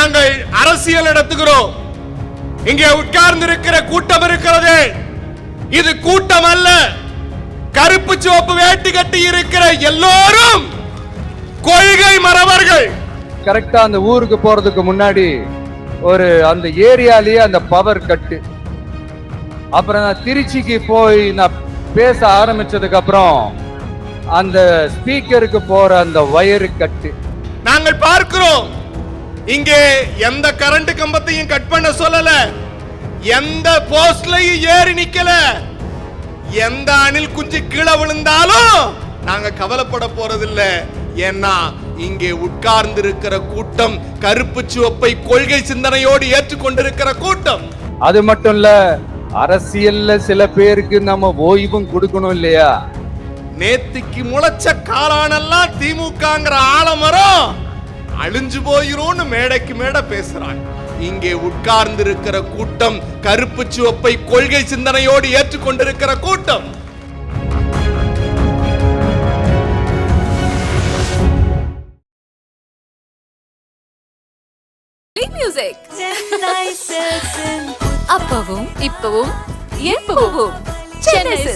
நாங்கள் அரசியல் நடத்துகிறோம். இங்கே உட்கார்ந்து இருக்கிற கூட்டம் இருக்கிறது. இது கூட்டம் அல்ல. கருப்பு சிவப்பு வேட்டி கட்டி இருக்கிற எல்லோரும் கொள்கை மறவர்கள். கரெக்டா அந்த ஊருக்கு போறதுக்கு முன்னாடி ஒரு அந்த ஏரியாலயே அந்த பவர் கட்டு. அப்புறம் நான் திருச்சிக்கு போய் நான் பேச ஆரம்பிச்சதுக்கு அப்புறம் அந்த ஸ்பீக்கருக்கு போற அந்த வயரு கட்டு. நாங்கள் பார்க்கிறோம். இங்கே எந்த கரண்ட் கம்பத்தையும் கட் பண்ண சொல்லல. எந்த போஸ்ட்லயும் ஏறி நிக்கல. எந்த அணில் குஞ்சு கீழே விழுந்தாலும் நாங்க கவலைப்பட போறதில்ல. ஏன்னா இங்கே உட்கார்ந்து இருக்கிற கூட்டம் கருப்பு சிவப்பை கொள்கை சிந்தனையோடு ஏற்றுக்கொண்டிருக்கிற கூட்டம். அது மட்டும் இல்ல அரசியல்ல சில பேருக்கு நம்ம ஓய்வும் கொடுக்கணும் இல்லையா? நேத்திக்கு முளைச்ச காளானெல்லாம் திமுகங்கிற ஆலமரம் அழிஞ்சு போயிரும்னு மேடைக்கு மேடை பேசுறாங்க இங்கே உட்கார்ந்து இருக்கிற கூட்டம் கருப்பு சிவப்பை கொள்கை சிந்தனையோடு ஏற்றுக்கொண்டிருக்கிற கூட்டம். அப்பவும் இப்பவும் எப்பவும்.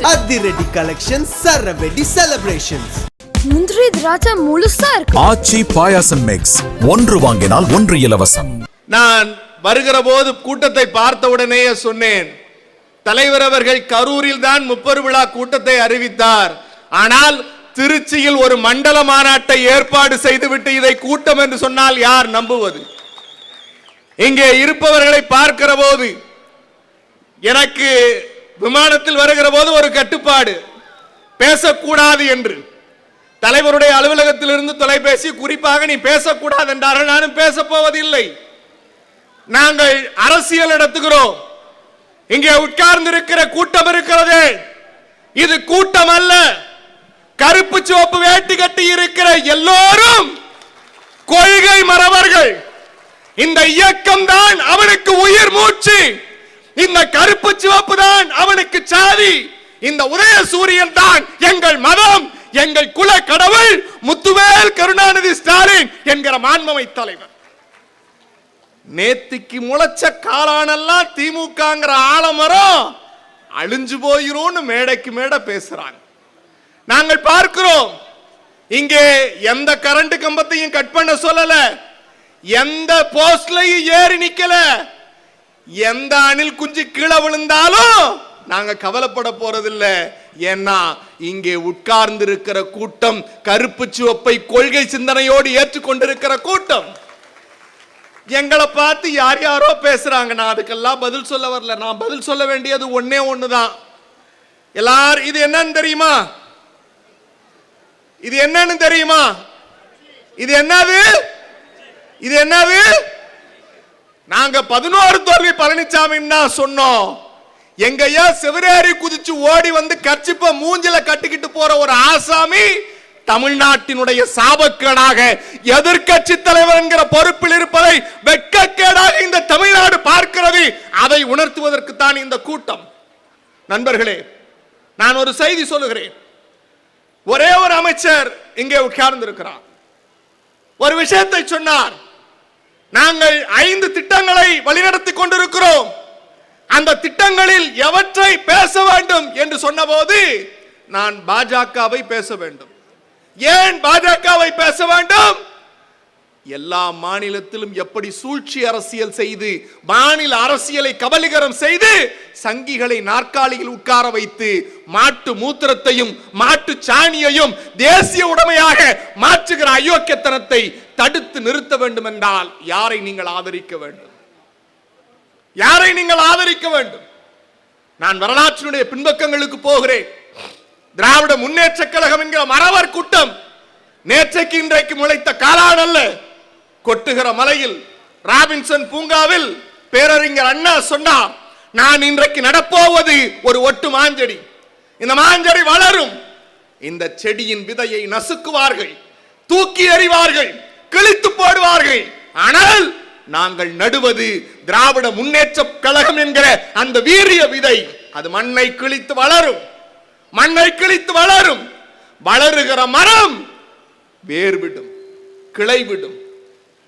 அதிரடி கலெக்ஷன் சரவெடி செலிப்ரேஷன்ஸ் முந்திரி திராட்சை முழுசா இருக்கு. ஆச்சி பாயாசம் மிக்ஸ் ஒன்று வாங்கினால் ஒன்று இலவசம். நான் வருகிற போது கூட்டத்தை பார்த்த உடனேயே சொன்னேன் தலைவர் அவர்கள் கரூரில் தான் முப்பது விழா கூட்டத்தை அறிவித்தார். ஆனால் திருச்சியில் ஒரு மண்டல மாநாட்டை ஏற்பாடு செய்துவிட்டு இதை கூட்டம் என்று சொன்னால் யார் நம்புவது? இங்கே இருப்பவர்களை பார்க்கிற போது எனக்கு விமானத்தில் வருகிற போது ஒரு கட்டுப்பாடு பேசக்கூடாது என்று. தலைவருடைய அலுவலகத்திலிருந்து தொலைபேசி குறிப்பாக நீ பேசக்கூடாது என்றார்கள். நானும் பேச போவதில்லை. நாங்கள் அரசியல் நடத்துகிறோம். இங்கே உட்கார்ந்து இருக்கிற கூட்டம் இருக்கிறது. இது கூட்டம் அல்ல. கருப்பு சிவப்பு வேட்டி கட்டி இருக்கிற எல்லோரும் கொள்கை மறவர்கள். இந்த இயக்கம் தான் அவனுக்கு உயிர் மூச்சு. இந்த கருப்பு சிவப்பு தான் அவனுக்கு சாதி. இந்த உதய சூரியன் தான் எங்கள் மதம் எங்கள் குல கடவுள் முத்துவேல் கருணாநிதி ஸ்டாலின் என்கிற மாண்பமை தலைவர். நேத்திக்கு முளைச்ச காளானெல்லாம் திமுகங்கிற ஆலமரம் அழிஞ்சு போயிரும்னு மேடைக்கு மேடை பேசுறாங்க. நாங்கள் பார்க்கிறோம் இங்கே எந்த கரண்ட் கம்பத்தையும் கட் பண்ண சொல்லல எந்த போஸ்ட்லையும் ஏறி நிக்கல எந்த அணில் குஞ்சு கீழே விழுந்தாலும் நாங்க கவலைப்பட போறதில்ல. ஏன்னா இங்கே உட்கார்ந்து இருக்கிற கூட்டம் கருப்பு சிவப்பை கொள்கை சிந்தனையோடு ஏற்றுக்கொண்டிருக்கிற கூட்டம். எங்களை பார்த்து யார் யாரோ பேசுறாங்க. நான் அதுக்கெல்லாம் பதில் சொல்ல வரல. நான் பதில் சொல்ல வேண்டியது ஒண்ணே ஒண்ணுதான். எல்லாரும் இது என்னன்னு தெரியுமா? இது என்னன்னு தெரியுமா? இது என்னது? இது என்னது? நாங்க பதினோரு தோல்வி பழனிசாமின்னு தான் சொன்னோம். எங்கையா செவரேறி குதிச்சு ஓடி வந்து கர்ச்சிப்ப மூஞ்சில கட்டிக்கிட்டு போற ஒரு ஆசாமி தமிழ்நாட்டினுடைய சாபக்கேடாக எதிர்க்கட்சி தலைவர் என்கிற பொறுப்பில் இருப்பதை வெட்கக்கேடாக இந்த தமிழ்நாடு பார்க்கிறது. அதை உணர்த்துவதற்கு தான் இந்த கூட்டம். நண்பர்களே நான் ஒரு செய்தி சொல்லுகிறேன். ஒரே ஒரு அமைச்சர் இங்கே உட்கார்ந்திருக்கிறார். ஒரு விஷயத்தை சொன்னார். நாங்கள் ஐந்து திட்டங்களை வழிநடத்தி கொண்டிருக்கிறோம். அந்த திட்டங்களில் எவற்றை பேச வேண்டும் என்று சொன்னபோது நான் பாஜகவை பேச வேண்டும். ஏன் பாஜகவை பேச வேண்டும்? எல்லா மாநிலத்திலும் எப்படி சூழ்ச்சி அரசியல் செய்து மாநில அரசியலை கபலிகரம் செய்து சங்கிகளை நாற்காலியில் உட்கார வைத்து மாட்டு மூத்திரத்தையும் மாட்டு சாணியையும் தேசிய உடைமையாக மாற்றுகிற அயோக்கியத்தனத்தை தடுத்து நிறுத்த வேண்டும் என்றால் யாரை நீங்கள் ஆதரிக்க வேண்டும்? யாரை நீங்கள் ஆதரிக்க வேண்டும்? நான் வரலாற்றினுடைய பின்பக்கங்களுக்கு போகிறேன். திராவிட முன்னேற்ற கழகம் என்கிற மறவர் கூட்டம் நேற்றைக்கு இன்றைக்கு முளைத்த காலான் அல்ல கொட்டுகிற மலையில் ராபின்சன் பூங்காவில் பேரறிஞர் அண்ணா சொன்னார் நான் இன்றைக்கு நடப்போவது ஒரு ஒட்டு மாஞ்செடி. இந்த மாஞ்செடி வளரும். இந்த செடியின் விதையை நசுக்குவார்கள் தூக்கி எறிவார்கள் கிழித்து போடுவார்கள். ஆனால் நாங்கள் நடுவது திராவிட முன்னேற்ற கழகம் என்கிற அந்த வீரிய விதை. அது மண்ணை கிழித்து வளரும். மண்ணை கிழித்து வளரும். வளருகிற மரம் வேர் விடும் கிளை விடும்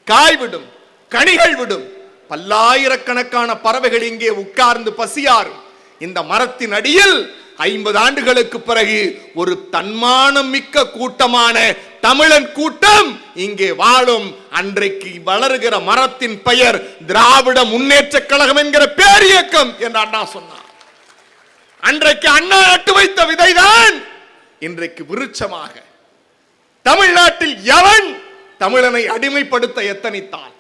காய் விடும் கனிகள் விடும். பல்லாயிரக்கணக்கான பறவைகள் இங்கே உட்கார்ந்து பசியாறும். இந்த மரத்தின் அடியில் ஐம்பது ஆண்டுகளுக்கு பிறகு ஒரு தன்மானம் மிக்க கூட்டமான தமிழன் கூட்டம் இங்கே வாழும் அன்றைக்கு வளருகிற மரத்தின் பெயர் திராவிட முன்னேற்ற கழகம் என்கிற பேரியக்கம் என்று அண்ணா சொன்னார். அன்றைக்கு அண்ணா நட்டு வைத்த விதைதான் இன்றைக்கு விருட்சமாக. தமிழ்நாட்டில் எவன் தமிழனை அடிமைப்படுத்த எத்தனைத்தான்?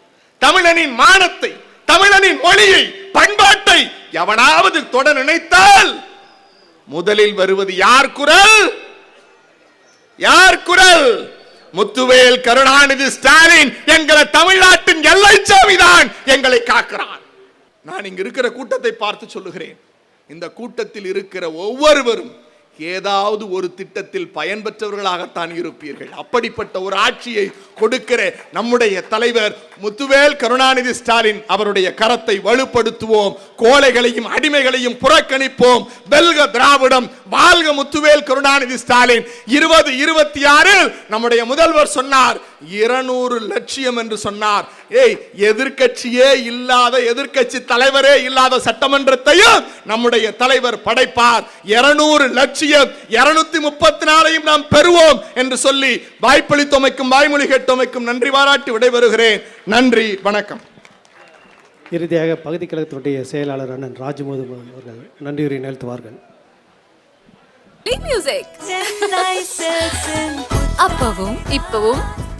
தமிழனின் மானத்தை தமிழனின் மொழியை பண்பாட்டை எவனாவது தொட நினைத்தால் முதலில் வருவது யார் குரல்? யார் குரல்? முத்துவேல் கருணாநிதி ஸ்டாலின் எங்களை தமிழ்நாட்டின் எல்லை சாமிதான் எங்களை காக்கிறான் நான் இங்க இருக்கிற கூட்டத்தை பார்த்து சொல்லுகிறேன். இந்த கூட்டத்தில் இருக்கிற ஒவ்வொருவரும் ஏதாவது ஒரு திட்டத்தில் பயன்பெற்றவர்களாகத்தான் இருப்பீர்கள். அப்படிப்பட்ட ஒரு ஆட்சியை கொடுக்கிற நம்முடைய தலைவர் முத்துவேல் கருணாநிதி ஸ்டாலின் அவருடைய கரத்தை வலுப்படுத்துவோம் கோழைகளையும் அடிமைகளையும் புறக்கணிப்போம். வெல்க திராவிடம் வாழ்க முத்துவேல் கருணாநிதி ஸ்டாலின். இருபது இருபத்தி ஆறில் நம்முடைய முதல்வர் சொன்னார் இருநூறு லட்சியம் என்று சொன்னார். ஏய் எதிர்க்கட்சியே இல்லாத எதிர்க்கட்சி தலைவரே இல்லாத சட்டமன்றத்தையும் நம்முடைய தலைவர் படைப்பார். இருநூறு லட்சியம் இருநூத்தி முப்பத்தி நாலையும் நாம் பெறுவோம் என்று சொல்லி வாய்ப்பளித்தமைக்கும் வாய்மொழி கேட்டமைக்கும் நன்றி பாராட்டி விடைபெறுகிறேன். நன்றி வணக்கம். இறுதியாக பகுதி கழகத்தினுடைய செயலாளர் அண்ணன் ராஜமோது அவர்கள் நன்றியுரை நிகழ்த்துவார்கள். Play music. அப்பவும் இப்பவும்